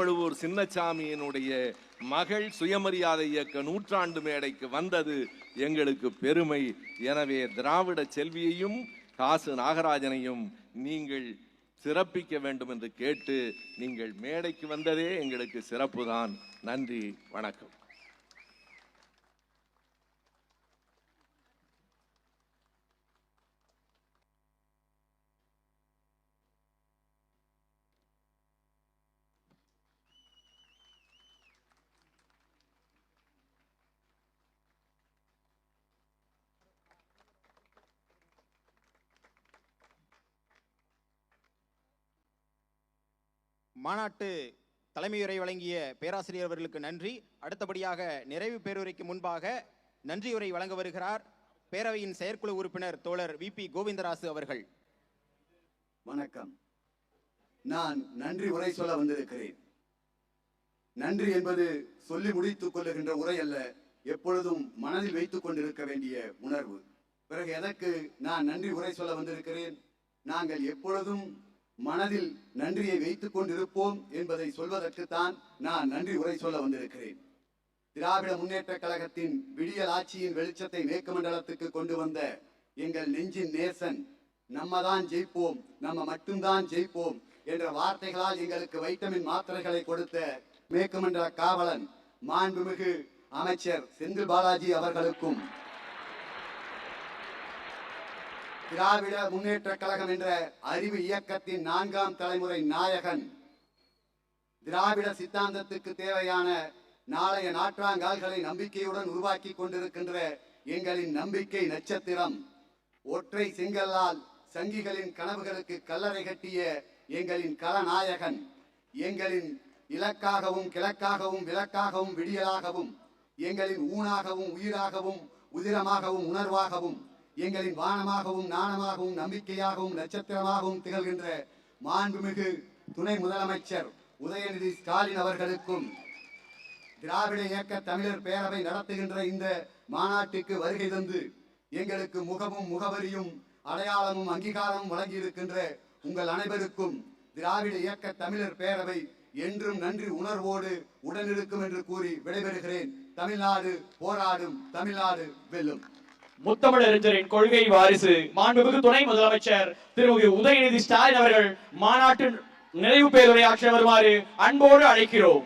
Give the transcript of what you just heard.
கீழப்பழுவூர் சின்னசாமியினுடைய மகள் சுயமரியாதை இயக்க நூற்றாண்டு மேடைக்கு வந்தது எங்களுக்கு பெருமை. எனவே திராவிட செல்வியையும் காசு நாகராஜனையும் நீங்கள் சிறப்பிக்க வேண்டும் என்று கேட்டு நீங்கள் மேடைக்கு வந்ததே எங்களுக்கு சிறப்புதான். நன்றி வணக்கம். மாநாட்டு தலைமையுரை வழங்கிய பேராசிரியர் அவர்களுக்கு நன்றி. அடுத்தபடியாக நிறைவு பேருரைக்கு முன்பாக நன்றியுரை வழங்க வருகிறார் பேரவையின் செயற்குழு உறுப்பினர் தோழர் வி. பி. கோவிந்தராசு அவர்கள். வணக்கம். நான் நன்றி உரை சொல்ல வந்திருக்கிறேன். நன்றி என்பது சொல்லி முடித்துக் கொள்ளுகின்ற உரை அல்ல எப்பொழுதும் மனதில் வைத்துக் கொண்டிருக்க வேண்டிய உணர்வு. பிறகு எதற்கு நான் நன்றி உரை சொல்ல வந்திருக்கிறேன்? நாங்கள் எப்பொழுதும் மனதில் நன்றியை வைத்துக் கொண்டிருப்போம் என்பதை சொல்வதற்குத்தான் நான் நன்றி உரை சொல்ல வந்திருக்கிறேன். திராவிட முன்னேற்ற கழகத்தின் விடியல் ஆட்சியின் வெளிச்சத்தை மேற்கு மண்டலத்துக்கு கொண்டு வந்த எங்கள் நெஞ்சின் நேசன் நம்ம தான் ஜெயிப்போம் நம்ம மட்டும்தான் ஜெயிப்போம் என்ற வார்த்தைகளால் எங்களுக்கு வைட்டமின் மாத்திரைகளை கொடுத்த மேற்கு மண்டல காவலன் மாண்புமிகு அமைச்சர் செந்தில் பாலாஜி அவர்களுக்கும் திராவிட முன்னேற்ற கழகம் என்ற அறிவு இயக்கத்தின் நான்காம் தலைமுறை நாயகன். திராவிட சித்தாந்தத்துக்கு தேவையான நாளைய நாற்றாங்கால்களை நம்பிக்கையுடன் உருவாக்கி கொண்டிருக்கின்ற எங்களின் நம்பிக்கை நட்சத்திரம். ஒற்றை செங்கல்லால் சங்கிகளின் கனவுகளுக்கு கல்லறை கட்டிய எங்களின் கலநாயகன். எங்களின் இலக்காகவும் கிழக்காகவும் விளக்காகவும் விடியலாகவும் எங்களின் ஊனாகவும் உயிராகவும் உதிரமாகவும் உணர்வாகவும் எங்களின் வானமாகவும் நாணமாகவும் நம்பிக்கையாகவும் நட்சத்திரமாகவும் திகழ்கின்ற மாண்புமிகு துணை முதலமைச்சர் உதயநிதி ஸ்டாலின் அவர்களுக்கும் திராவிட இயக்க தமிழர் பேரவை நடத்துகின்ற இந்த மாநாட்டுக்கு வருகை தந்து எங்களுக்கு முகமும் முகவரியும் அடையாளமும் அங்கீகாரமும் வழங்கி இருக்கின்ற உங்கள் அனைவருக்கும் திராவிட இயக்க தமிழர் பேரவை என்றும் நன்றி உணர்வோடு உடனிருக்கும் என்று கூறி விடைபெறுகிறேன். தமிழ்நாடு போராடும் தமிழ்நாடு வெல்லும். முத்தமிழறிஞரின் கொள்கை வாரிசு மாண்புமிகு துணை முதலமைச்சர் திருமதி உதயநிதி ஸ்டாலின் அவர்கள் மாநாட்டின் நிறைவு பேருரையாற்ற வருமாறு அன்போடு அழைக்கிறோம்.